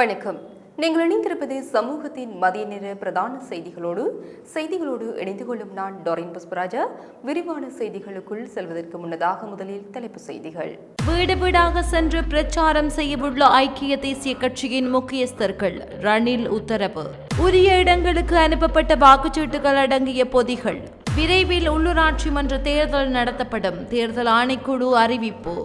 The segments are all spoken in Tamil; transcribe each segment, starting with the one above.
வணக்கம். நீங்கள் இணைந்திருப்பது சமூகத்தின் மதிய நேர பிரதான செய்திகளோடு செய்திகளோடு இணைந்து கொள்ளும் நான் டொரின் புஷ்பராஜா. விரிவான செய்திகளுக்குள் செல்வதற்கு முன்னதாக முதலில் தலைப்பு செய்திகள். வீடு வீடாக சென்று பிரச்சாரம் செய்யவுள்ள ஐக்கிய தேசிய கட்சியின் முக்கியஸ்தர்கள் ரணில் உத்தரவு. உரிய இடங்களுக்கு அனுப்பப்பட்ட வாக்குச்சீட்டுகள் அடங்கிய பொதிகள். விரைவில் உள்ளூராட்சி மன்ற தேர்தல் நடத்தப்படும். தேர்தல் ஆணைக்குழு அறிவிப்பு.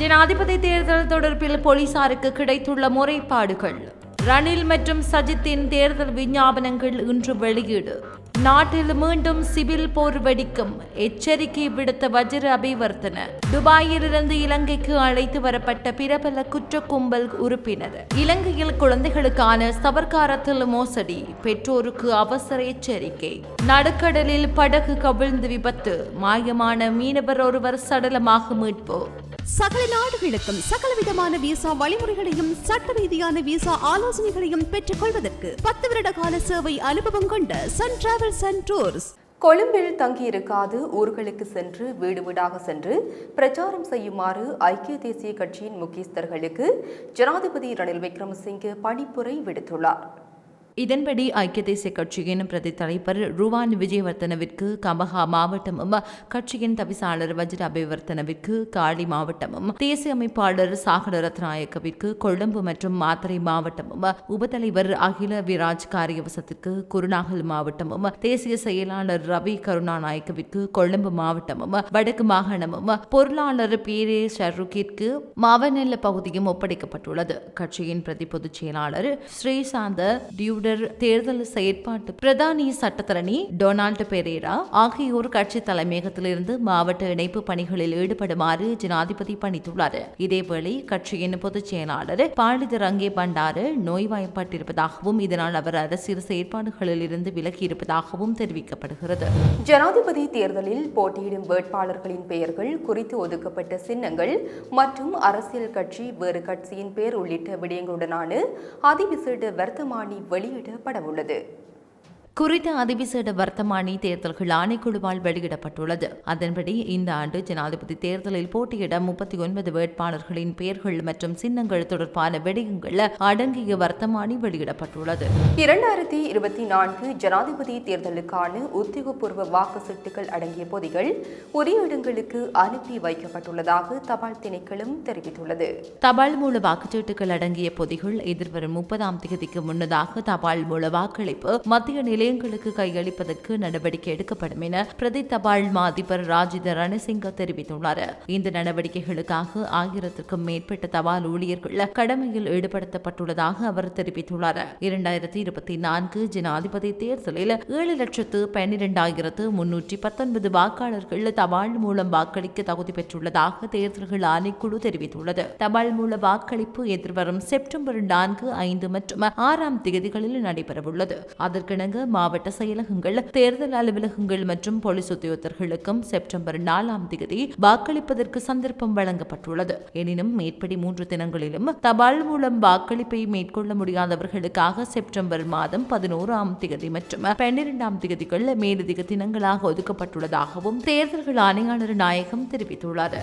ஜனாதிபதி தேர்தல் தொடர்பில் போலீசாருக்கு கிடைத்துள்ள முறைப்பாடுகள். ரணில் மற்றும் சஜித்தின் தேர்தல் விஞ்ஞாபனங்கள் இன்று வெளியீடு. நாட்டில் மீண்டும் சிவில் போர் வெடிக்கும். எச்சரிக்கை விடுத்த வஜ்ர அபிவர்த்தன. துபாயிலிருந்து இலங்கைக்கு அழைத்து வரப்பட்ட பிரபல குற்ற கும்பல் உறுப்பினர். இலங்கையில் குழந்தைகளுக்கான சவர்க்காரத்தில் மோசடி. பெற்றோருக்கு அவசர எச்சரிக்கை. நடுக்கடலில் படகு கவிழ்ந்து விபத்து. மாயமான மீனவர் ஒருவர் சடலமாக மீட்பு. சகல நாடுகளுக்கும் சகலவிதமான விசா வழிமுறைகளையும் சட்ட ரீதியான விசா ஆலோசனைகளையும் பெற்றுக் கொள்வதற்கு பத்து வருட கால சேவை அனுபவம் கொண்ட சன் டிராவல்ஸ் அண்ட் டூர்ஸ் கொழும்பில் தங்கியிருக்காது ஊர்களுக்கு சென்று வீடு வீடாக சென்று பிரச்சாரம் செய்யுமாறு ஐக்கிய தேசிய கட்சியின் முக்கியஸ்தர்களுக்கு ஜனாதிபதி ரணில் விக்ரமசிங்கே பணிப்புரை விடுத்துள்ளார். இதன்படி ஐக்கிய தேசிய கட்சியின் பிரதி தலைவர் ருவான் விஜயவர்த்தனவிற்கு கமகா மாவட்டமும் கட்சியின் தவிசாளர் வஜ்ர அபிவர்த்தனவிற்கு காளி மாவட்டமும் தேசிய அமைப்பாளர் சாகர ரத்நாயக்கவிற்கு கொழும்பு மற்றும் மாத்தறை மாவட்டமும் உபதலைவர் அகில விராஜ் காரியவசத்திற்கு குருநாகல் மாவட்டமும் தேசிய செயலாளர் ரவி கருணாநாயக்கவிற்கு கொழும்பு மாவட்டமும் வடக்கு மாகாணமும் பொருளாளர் பீரே ஷருக்கிற்கு மாவநெல்ல பகுதியும் ஒப்படைக்கப்பட்டுள்ளது. கட்சியின் பிரதி பொதுச் செயலாளர் ஸ்ரீசாந்த டியூடர் தேர்தல் செயற்பாட்டு பிரதானி சட்டத்தரணி டொனால்டு பெரேரா ஆகியோர் கட்சி தலைமையகத்திலிருந்து மாவட்ட இணைப்பு பணிகளில் ஈடுபடுமாறு ஜனாதிபதி பணித்துள்ளார். இதேவேளை கட்சியின் பொதுச் செயலாளர் பாலித ரங்கே பண்டாரு நோய்வாய்ப்பட்டிருப்பதாகவும் இதனால் அவர் அரசியல் செயற்பாடுகளில் இருந்து விலகியிருப்பதாகவும் தெரிவிக்கப்படுகிறது. ஜனாதிபதி தேர்தலில் போட்டியிடும் வேட்பாளர்களின் பெயர்கள் குறித்து ஒதுக்கப்பட்ட சின்னங்கள் மற்றும் அரசியல் கட்சி வேறு கட்சியின் பெயர் உள்ளிட்ட விடயங்களுடனான அதிவிசேட வர்த்தமானி வெளி வெளியிடப்படவுள்ளது. குறித்த அதிவிசேட வர்த்தமானி தேர்தல்கள் ஆணைக்குழுவால் வெளியிடப்பட்டுள்ளது. அதன்படி இந்த ஆண்டு ஜனாதிபதி தேர்தலில் போட்டியிட முப்பத்தி ஒன்பது வேட்பாளர்களின் பெயர்கள் மற்றும் சின்னங்கள் தொடர்பான விடயங்கள் அடங்கிய வர்த்தமானி வெளியிடப்பட்டுள்ளது. இரண்டாயிரத்தி இருபத்தி நான்கு ஜனாதிபதி தேர்தலுக்கான உத்தியோகபூர்வ வாக்கு சீட்டுகள் அடங்கிய பொதிகள் உரிய இடங்களுக்கு அனுப்பி வைக்கப்பட்டுள்ளதாக தபால் திணைக்களம் தெரிவித்துள்ளது. தபால் மூல வாக்குச்சீட்டுகள் அடங்கிய பொதிகள் எதிர்வரும் முப்பதாம் தேதிக்கு முன்னதாக தபால் மூல வாக்களிப்பு மத்திய நிலையங்களுக்கு கையளிப்பதற்கு நடவடிக்கை எடுக்கப்படும் என பிரதி தபால் மாதிபர் ராஜித ரணசிங்க தெரிவித்துள்ளார். இந்த நடவடிக்கைகளுக்காக ஆயிரத்திற்கும் மேற்பட்ட தபால் ஊழியர்கள் கடமையில் ஈடுபடுத்தப்பட்டுள்ளதாக அவர் தெரிவித்துள்ளார். இரண்டாயிரத்தி இருபத்தி நான்கு ஜனாதிபதி தேர்தலில் ஏழு லட்சத்து பன்னிரெண்டாயிரத்து முன்னூற்றி பத்தொன்பது வாக்காளர்கள் தபால் மூலம் வாக்களிக்க தகுதி பெற்றுள்ளதாக தேர்தல்கள் ஆணைக்குழு தெரிவித்துள்ளது. தபால் மூல வாக்களிப்பு எதிர்வரும் செப்டம்பர் நான்கு ஐந்து மற்றும் ஆறாம் தேதிகளில் நடைபெறவுள்ளது. அதற்கிணங்க மாவட்ட செயலகங்கள் தேர்தல் அலுவலகங்கள் மற்றும் போலீஸ் உத்தியோகத்தர்களுக்கும் செப்டம்பர் நாலாம் தேதி வாக்களிப்பதற்கு சந்தர்ப்பம் வழங்கப்பட்டுள்ளது. எனினும் மேற்படி மூன்று தினங்களிலும் தபால் மூலம் வாக்களிப்பை மேற்கொள்ள முடியாதவர்களுக்காக செப்டம்பர் மாதம் பதினோராம் தேதி மற்றும் பன்னிரெண்டாம் தேதிகள் மேலதிக தினங்களாக ஒதுக்கப்பட்டுள்ளதாகவும் தேர்தல்கள் ஆணையாளர் நாயகம் தெரிவித்துள்ளார்.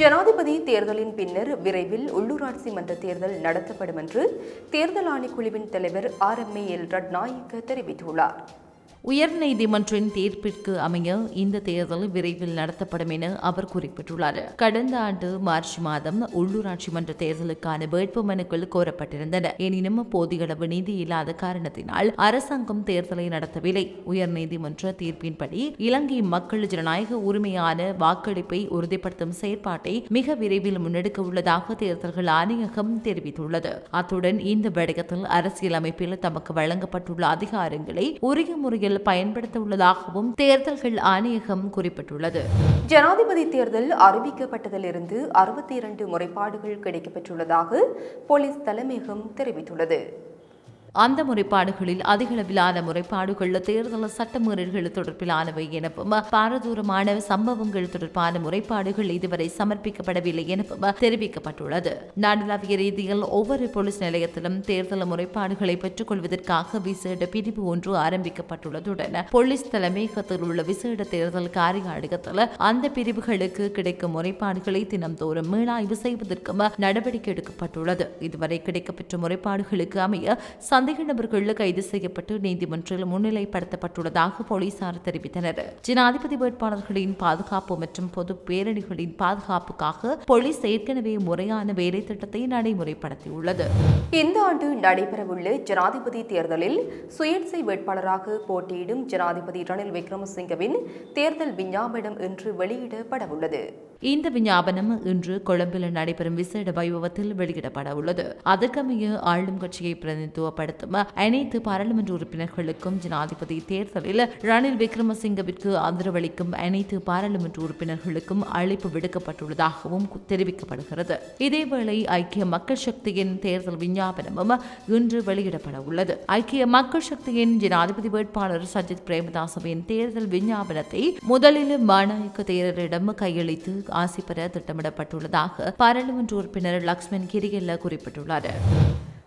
ஜனாதிபதி தேர்தலின் பின்னர் விரைவில் உள்ளூராட்சி மன்ற தேர்தல் நடத்தப்படும் என்று தேர்தல் ஆணைக்குழுவின் தலைவர் R M A L Ratnayake தெரிவித்துள்ளார். Obrigado. உயர்நீதிமன்றின் தீர்ப்பிற்கு அமைய இந்த தேர்தல் விரைவில் நடத்தப்படும் என அவர் குறிப்பிட்டுள்ளார். கடந்த ஆண்டு மார்ச் மாதம் உள்ளூராட்சி மன்ற தேர்தலுக்கான வேட்புமனுக்கள் கோரப்பட்டிருந்தன. எனினும் போதியளவு நிதி இல்லாத காரணத்தினால் அரசாங்கம் தேர்தலை நடத்தவில்லை. உயர்நீதிமன்ற தீர்ப்பின்படி இலங்கை மக்கள் ஜனநாயக உரிமையான வாக்களிப்பை உறுதிப்படுத்தும் செயற்பாட்டை மிக விரைவில் முன்னெடுக்க உள்ளதாக தேர்தல்கள் ஆணையகம் தெரிவித்துள்ளது. அத்துடன் இந்த விடயத்தில் அரசியலமைப்பில் தமக்கு வழங்கப்பட்டுள்ள அதிகாரங்களை உரிய முறையில் பயன்படுத்த உள்ளதாகவும் தேர்தல்கள் ஆணையகம் குறிப்பிட்டுள்ளது. ஜனாதிபதி தேர்தல் அறிவிக்கப்பட்டதிலிருந்து அறுபத்தி இரண்டு முறைப்பாடுகள் கிடைக்கப்பெற்றுள்ளதாக போலீஸ் தலைமையகம் தெரிவித்துள்ளது. அந்த முறைப்பாடுகளில் அதிகளவிலான முறைப்பாடுகள் தேர்தல் சட்டமீறல்கள் தொடர்பிலானவை எனவும் பாரதூரமான சம்பவங்கள் தொடர்பான முறைப்பாடுகள் இதுவரை சமர்ப்பிக்கப்படவில்லை எனவும் தெரிவிக்கப்பட்டுள்ளது. நாடளாவிய ரீதியில் ஒவ்வொரு போலீஸ் நிலையத்திலும் தேர்தல் முறைப்பாடுகளை பெற்றுக் கொள்வதற்காக விசேட பிரிவு ஒன்று ஆரம்பிக்கப்பட்டுள்ளதுடன் போலீஸ் தலைமையகத்தில் உள்ள விசேட தேர்தல் காரியாலயத்தில் அந்த பிரிவுகளுக்கு கிடைக்கும் முறைப்பாடுகளை தினம்தோறும் மீளாய்வு செய்வதற்கும் நடவடிக்கை எடுக்கப்பட்டுள்ளது. இதுவரை கிடைக்கப்பெற்ற முறைப்பாடுகளுக்கு அமைய சந்தேக நபர்கள் கைது செய்யப்பட்டு நீதிமன்றில் முன்னிலைப்படுத்தப்பட்டுள்ளதாக போலீசார் தெரிவித்தனர். ஜனாதிபதி வேட்பாளர்களின் பாதுகாப்பு மற்றும் பொது பேரணிகளின் பாதுகாப்புக்காக போலீஸ் ஏற்கனவே முறையான வேலை திட்டத்தை நடைமுறைப்படுத்தியுள்ளது. இந்த ஆண்டு நடைபெறவுள்ள ஜனாதிபதி தேர்தலில் சுயேட்சை வேட்பாளராக போட்டியிடும் ஜனாதிபதி ரணில் விக்ரமசிங்கவின் தேர்தல் விஞ்ஞாபனம் இன்று வெளியிடப்படவுள்ளது. இந்த விஞ்ஞாபனம் இன்று கொழும்பில் நடைபெறும் விசேட வைபவத்தில் வெளியிடப்பட உள்ளது அதற்கமைய ஆளும் கட்சியை பிரதிநிதித்துவப்படுத்தும் அனைத்து பாராளுமன்ற உறுப்பினர்களுக்கும் ஜனாதிபதி தேர்தலில் ரணில் விக்ரமசிங்கவிற்கு ஆதரவளிக்கும் அனைத்து பாராளுமன்ற உறுப்பினர்களுக்கும் அழைப்பு விடுக்கப்பட்டுள்ளதாகவும் தெரிவிக்கப்படுகிறது. இதேவேளை ஐக்கிய மக்கள் சக்தியின் தேர்தல் விஞ்ஞாபனமும் இன்று வெளியிடப்பட உள்ளது ஐக்கிய மக்கள் சக்தியின் ஜனாதிபதி வேட்பாளர் சஜித் பிரேமதாசவின் தேர்தல் விஞ்ஞாபனத்தை முதலில் மாநாயக்க தேரரிடம் கையளித்து ஆசி பெற திட்டமிடப்பட்டுள்ளதாக பாராளுமன்ற உறுப்பினர் லக்ஷ்மண் கிரியல்ல குறிப்பிட்டுள்ளார்.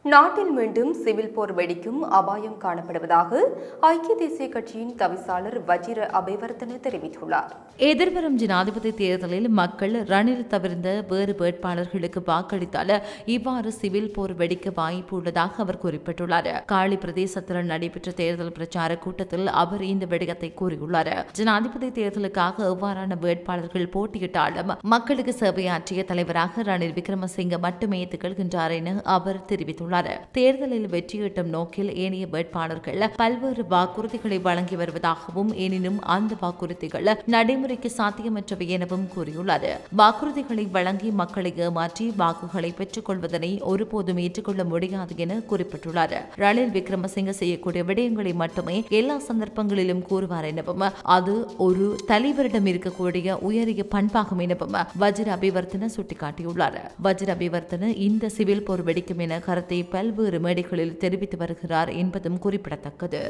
நாட்டில் மீண்டும் சிவில் போர் வெடிக்கும் அபாயம் காணப்படுவதாக ஐக்கிய தேசிய கட்சியின் தவிசாளர் வஜிர அபேவர்த்தன தெரிவித்துள்ளார். எதிர்வரும் ஜனாதிபதி தேர்தலில் மக்கள் ரணில் தவிர்ந்த வேறு வேட்பாளர்களுக்கு வாக்களித்தால் இவ்வாறு சிவில் போர் வெடிக்க வாய்ப்பு உள்ளதாக அவர் குறிப்பிட்டுள்ளார். காளி பிரதேசத்தில் நடைபெற்ற தேர்தல் பிரச்சார கூட்டத்தில் அவர் இந்த விடயத்தை கூறியுள்ளார். ஜனாதிபதி தேர்தலுக்காக எவ்வாறான வேட்பாளர்கள் போட்டியிட்டாலும் மக்களுக்கு சேவையாற்றிய தலைவராக ரணில் விக்ரமசிங்க மட்டுமே திகழ்கின்றார் என அவர் தெரிவித்துள்ளார். தேர்தலில் வெற்றியீட்டும் நோக்கில் ஏனைய வேட்பாளர்கள் பல்வேறு வாக்குறுதிகளை வழங்கி வருவதாகவும் எனினும் அந்த வாக்குறுதிகள் நடைமுறைக்கு சாத்தியமற்றவை எனவும் கூறியுள்ளது வாக்குறுதிகளை வழங்கி மக்களை ஏமாற்றி வாக்குகளை பெற்றுக் கொள்வதனை ஒருபோதும் ஏற்றுக்கொள்ள முடியாது என குறிப்பிட்டுள்ளார். ரணில் விக்ரமசிங்க செய்யக்கூடிய விடயங்களை மட்டுமே எல்லா சந்தர்ப்பங்களிலும் கூறுவார் எனவும் அது ஒரு தலைவரிடம் இருக்கக்கூடிய உயரிய பண்பாகும் எனவும் வஜ்ர அபிவர்த்தன சுட்டிக்காட்டியுள்ளார். வஜ்ர அபிவர்த்தன இந்த சிவில் போர் வெடிக்கும் என கருத்தை பல்வேறு மேடைகளில் தெரிவித்து வருகிறார் என்பதும் குறிப்பிடத்தக்கது.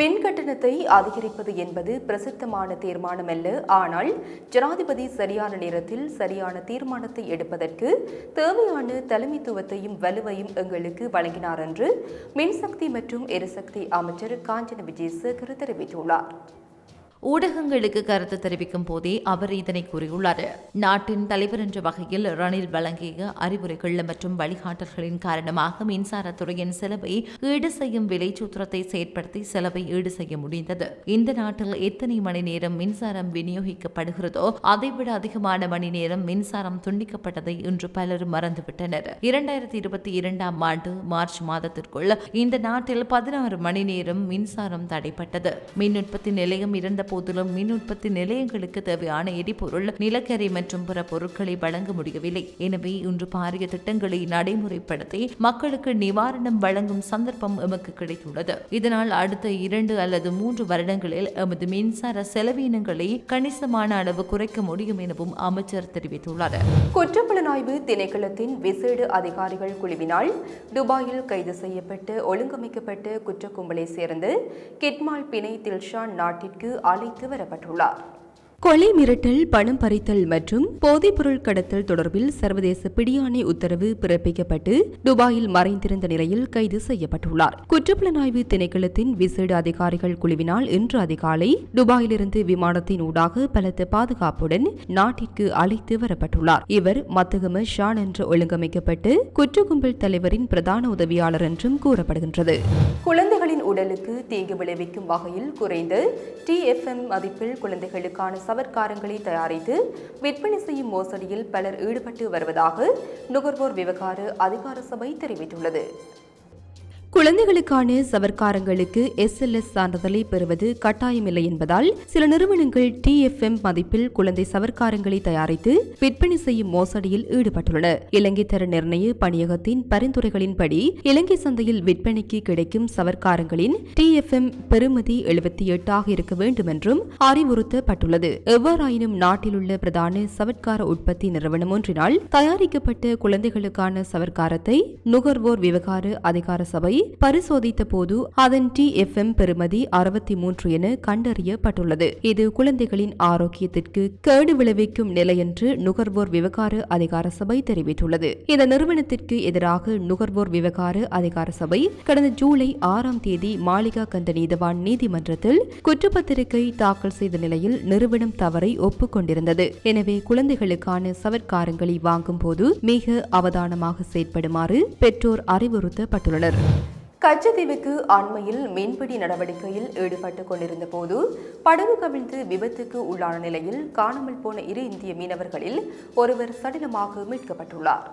மின் கட்டணத்தை அதிகரிப்பது என்பது பிரசித்தமான தீர்மானம் அல்ல ஆனால் ஜனாதிபதி சரியான நேரத்தில் சரியான தீர்மானத்தை எடுப்பதற்கு தேவையான தலைமைத்துவத்தையும் வலுவையும் எங்களுக்கு வழங்கினார் என்று மின்சக்தி மற்றும் எரிசக்தி அமைச்சர் காஞ்சன விஜயசேகர் தெரிவித்துள்ளார். ஊடகங்களுக்கு கருத்து தெரிவிக்கும் போதே அவர் இதனை கூறியுள்ளார். நாட்டின் தலைவர் என்ற வகையில் ரணில் வழங்கிய அறிவுரைகள் மற்றும் வழிகாட்டல்களின் காரணமாக மின்சாரத்துறையின் செலவை ஈடு செய்யும் விலை சூத்திரத்தை செயற்படுத்தி செலவை ஈடு செய்ய முடிந்தது. இந்த நாட்டில் எத்தனை மணி நேரம் மின்சாரம் விநியோகிக்கப்படுகிறதோ அதைவிட அதிகமான மணி நேரம் மின்சாரம் துண்டிக்கப்பட்டதை இன்று பலரும் மறந்துவிட்டனர். இரண்டாயிரத்தி இருபத்தி இரண்டாம் ஆண்டு மார்ச் மாதத்திற்குள் இந்த நாட்டில் பதினாறு மணி நேரம் மின்சாரம் தடைப்பட்டது. மின் உற்பத்தி நிலையம் இருந்த போதிலும் மின் உற்பத்தி நிலையங்களுக்கு தேவையான எரிபொருள் நிலக்கரி மற்றும் பிற பொருட்களை வழங்க முடியவில்லை. எனவே இன்று பாரிய திட்டங்களை நடைமுறைப்படுத்தி மக்களுக்கு நிவாரணம் வழங்கும் சந்தர்ப்பம் எமக்கு கிடைத்துள்ளது. இதனால் அடுத்த இரண்டு அல்லது மூன்று வருடங்களில் எமது மின்சார செலவினங்களை கணிசமான அளவு குறைக்க முடியும் எனவும் அமைச்சர் தெரிவித்துள்ளார். குற்றப்புலனாய்வு திணைக்களத்தின் விசேட அதிகாரிகள் குழுவினால் துபாயில் கைது செய்யப்பட்டு ஒழுங்கமைக்கப்பட்ட குற்ற கும்பலை சேர்ந்து கிட்மால் பிணை தில்ஷான் நாட்டிற்கு அழைத்து வரப்பட்டுள்ளார். கொலை மிரட்டல் பணம் பறித்தல் மற்றும் போதைப்பொருள் கடத்தல் தொடர்பில் சர்வதேச பிடியாணை உத்தரவு பிறப்பிக்கப்பட்டு துபாயில் மறைந்திருந்த நிலையில் கைது செய்யப்பட்டுள்ளார். குற்றப்புலனாய்வு திணைக்களத்தின் விசேட அதிகாரிகள் குழுவினால் இன்று அதிகாலை துபாயிலிருந்து விமானத்தின் ஊடாக பலத்த பாதுகாப்புடன் நாட்டிற்கு அழைத்து வரப்பட்டுள்ளார். இவர் மத்தகம ஷான் என்று ஒழுங்கமைக்கப்பட்டு குற்ற கும்பல் தலைவரின் பிரதான உதவியாளர் என்றும் கூறப்படுகின்றது. குழந்தைகளின் உடலுக்கு தீங்கு விளைவிக்கும் வகையில் குறைந்த டிஎஃப்எம் மதிப்பில் குழந்தைகளுக்கான சவர்க்காரங்களை தயாரித்து விற்பனை செய்யும் மோசடியில் பலர் ஈடுபட்டு வருவதாக நுகர்வோர் விவகார அதிகார சபை தெரிவித்துள்ளது. குழந்தைகளுக்கான சவர்க்காரங்களுக்கு எஸ்எல்எஸ் சான்றிதழை பெறுவது கட்டாயமில்லை என்பதால் சில நிறுவனங்கள் டிஎஃப்எம் மதிப்பில் குழந்தை சவர்க்காரங்களை தயாரித்து விற்பனை செய்யும் மோசடியில் ஈடுபட்டுள்ளன. இலங்கை தர நிர்ணய பணியகத்தின் பரிந்துரைகளின்படி இலங்கை சந்தையில் விற்பனைக்கு கிடைக்கும் சவர்க்காரங்களின் டிஎஃப்எம் பெறுமதி எழுபத்தி எட்டாக இருக்க வேண்டும் என்றும் அறிவுறுத்தப்பட்டுள்ளது. எவ்வாறாயினும் நாட்டில் உள்ள பிரதான சவர்க்கார உற்பத்தி நிறுவனம் ஒன்றினால் தயாரிக்கப்பட்ட குழந்தைகளுக்கான சவர்க்காரத்தை நுகர்வோர் விவகார அதிகார சபை பரிசோதித்த போது அதன் டி எஃப் எம் பெறுமதி அறுபத்தி மூன்று என கண்டறியப்பட்டுள்ளது. இது குழந்தைகளின் ஆரோக்கியத்திற்கு கேடு விளைவிக்கும் நிலை என்று நுகர்வோர் விவகார அதிகார சபை தெரிவித்துள்ளது. இந்த நிறுவனத்திற்கு எதிராக நுகர்வோர் விவகார அதிகார சபை கடந்த ஜூலை ஆறாம் தேதி மாளிகா கந்த நீதவான் நீதிமன்றத்தில் குற்றப்பத்திரிகை தாக்கல் செய்த நிலையில் நிறுவனம் தவறை ஒப்புக்கொண்டிருந்தது. எனவே குழந்தைகளுக்கான சவர்க்காரங்களை வாங்கும் போது மிக அவதானமாக செயற்படுமாறு பெற்றோர் அறிவுறுத்தப்பட்டுள்ளனர். கச்சத்தீவுக்கு அண்மையில் மீன்பிடி நடவடிக்கையில் ஈடுபட்டுக் கொண்டிருந்த போது படகு கவிழ்ந்து விபத்துக்கு உள்ளான நிலையில் காணாமல் போன இரு இந்திய மீனவர்களில் ஒருவர் சடலமாக மீட்கப்பட்டுள்ளார்.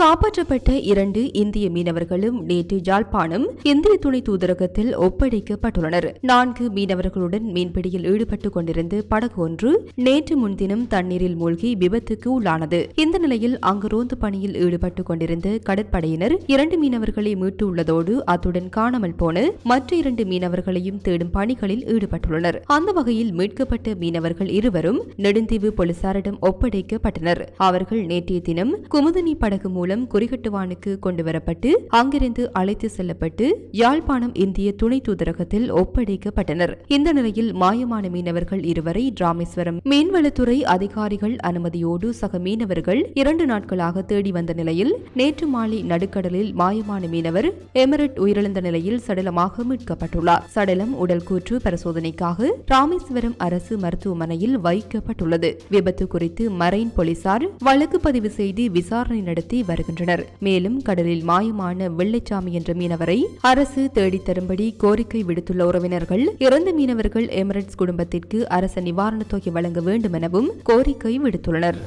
காப்பாற்றப்பட்ட இரண்டு இந்திய மீனவர்களும் நேற்று யாழ்ப்பாணம் இந்திய துணை தூதரகத்தில் ஒப்படைக்கப்பட்டுள்ளனர். நான்கு மீனவர்களுடன் மீன்பிடியில் ஈடுபட்டுக் கொண்டிருந்த படகு ஒன்று நேற்று முன்தினம் தண்ணீரில் மூழ்கி விபத்துக்கு உள்ளானது. இந்த நிலையில் அங்கு ரோந்து பணியில் ஈடுபட்டுக் கொண்டிருந்த கடற்படையினர் இரண்டு மீனவர்களை மீட்டு உள்ளதோடு அத்துடன் காணாமல் போன மற்ற இரண்டு மீனவர்களையும் தேடும் பணிகளில் ஈடுபட்டுள்ளனர். அந்த வகையில் மீட்கப்பட்ட மீனவர்கள் இருவரும் நெடுந்தீவு போலீசாரிடம் ஒப்படைக்கப்பட்டனர். அவர்கள் நேற்றைய தினம் குமுதினி படகு மூலம் மூலம் குறிகட்டுவானுக்கு கொண்டு வரப்பட்டு அங்கிருந்து அழைத்து செல்லப்பட்டு யாழ்ப்பாணம் இந்திய துணை தூதரகத்தில் ஒப்படைக்கப்பட்டனர். இந்த நிலையில் மாயமான மீனவர்கள் இருவரை ராமேஸ்வரம் மீன்வளத்துறை அதிகாரிகள் அனுமதியோடு சக மீனவர்கள் இரண்டு நாட்களாக தேடி வந்த நிலையில் நேற்று மாலை நடுக்கடலில் மாயமான மீனவர் எமரட் உயிரிழந்த நிலையில் சடலமாக மீட்கப்பட்டுள்ளார். சடலம் உடல் கூற்று பரிசோதனைக்காக ராமேஸ்வரம் அரசு மருத்துவமனையில் வைக்கப்பட்டுள்ளது. விபத்து குறித்து மரைன் போலீசார் வழக்கு பதிவு செய்து விசாரணை நடத்தி வருகின்றனர். மேலும் கடலில் மாயமான வெள்ளைச்சாமி என்ற மீனவரை அரசு தேடித்தரும்படி கோரிக்கை விடுத்துள்ள உறவினர்கள் இறந்த மீனவர்கள் எமிரேட்ஸ் குடும்பத்திற்கு அரசு நிவாரணத் தொகை வழங்க வேண்டும் எனவும் கோரிக்கை விடுத்துள்ளனர்.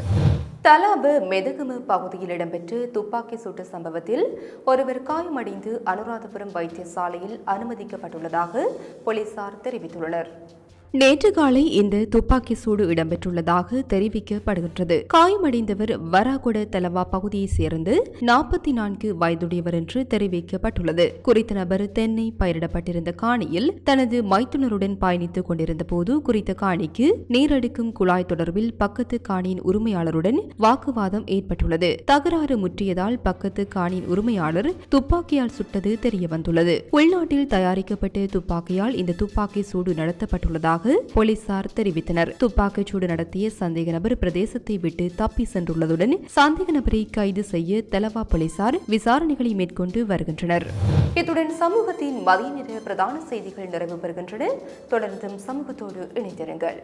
தலாபு மெதகுமு பகுதியில் இடம்பெற்ற துப்பாக்கி சூட்டு சம்பவத்தில் ஒருவர் காயமடைந்து அனுராதபுரம் வைத்தியசாலையில் அனுமதிக்கப்பட்டுள்ளதாக போலீசார் தெரிவித்துள்ளனர். நேற்று காலை இந்த துப்பாக்கி சூடு இடம்பெற்றுள்ளதாக தெரிவிக்கப்படுகின்றது. காயமடைந்தவர் வராகுட தலவா பகுதியைச் சேர்ந்து நாற்பத்தி நான்கு வயதுடையவர் என்று தெரிவிக்கப்பட்டுள்ளது. குறித்த நபர் தென்னை பயிரிடப்பட்டிருந்த காணியில் தனது மைத்துனருடன் பயணித்துக் கொண்டிருந்த போது குறித்த காணிக்கு நீரடிக்கும் குழாய் தொடர்பில் பக்கத்து காணியின் உரிமையாளருடன் வாக்குவாதம் ஏற்பட்டுள்ளது. தகராறு முற்றியதால் பக்கத்து காணியின் உரிமையாளர் துப்பாக்கியால் சுட்டது தெரியவந்துள்ளது. உள்நாட்டில் தயாரிக்கப்பட்ட துப்பாக்கியால் இந்த துப்பாக்கி சூடு நடத்தப்பட்டுள்ளதாக போலீசார் தெரிவித்தனர். துப்பாக்கிச் சூடு நடத்திய சந்தேக நபர் பிரதேசத்தை விட்டு தப்பி சென்றுள்ளதுடன் சந்தேக நபரை கைது செய்ய தலவா போலீசார் விசாரணைகளை மேற்கொண்டு வருகின்றனர். இத்துடன் சமூகத்தின் மதிய நேர பிரதான செய்திகள் நிறைவு பெறுகின்றன. தொடர்ந்தும் சமூகத்தோடு இணைந்திருங்கள்.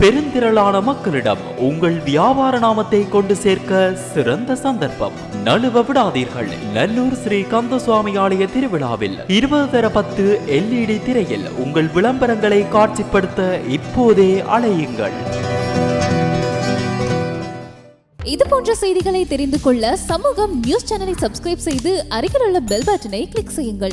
பெருந்திரளான மக்களிடம் உங்கள் வியாபார நாமத்தை கொண்டு சேர்க்க சிறந்த சந்தர்ப்பம். நழுவ விடாதீர்கள். நல்லூர் ஸ்ரீ கந்தசுவாமி ஆலய திருவிழாவில் இருபது தர பத்து எல்இடி திரையில் உங்கள் விளம்பரங்களை காட்சிப்படுத்த இப்போதே அலையுங்கள். இது போன்ற செய்திகளை தெரிந்து கொள்ள சமூகம் நியூஸ் சேனலை சப்ஸ்கிரைப் செய்து அருகில் உள்ள பெல் பட்டனை கிளிக் செய்யுங்கள்.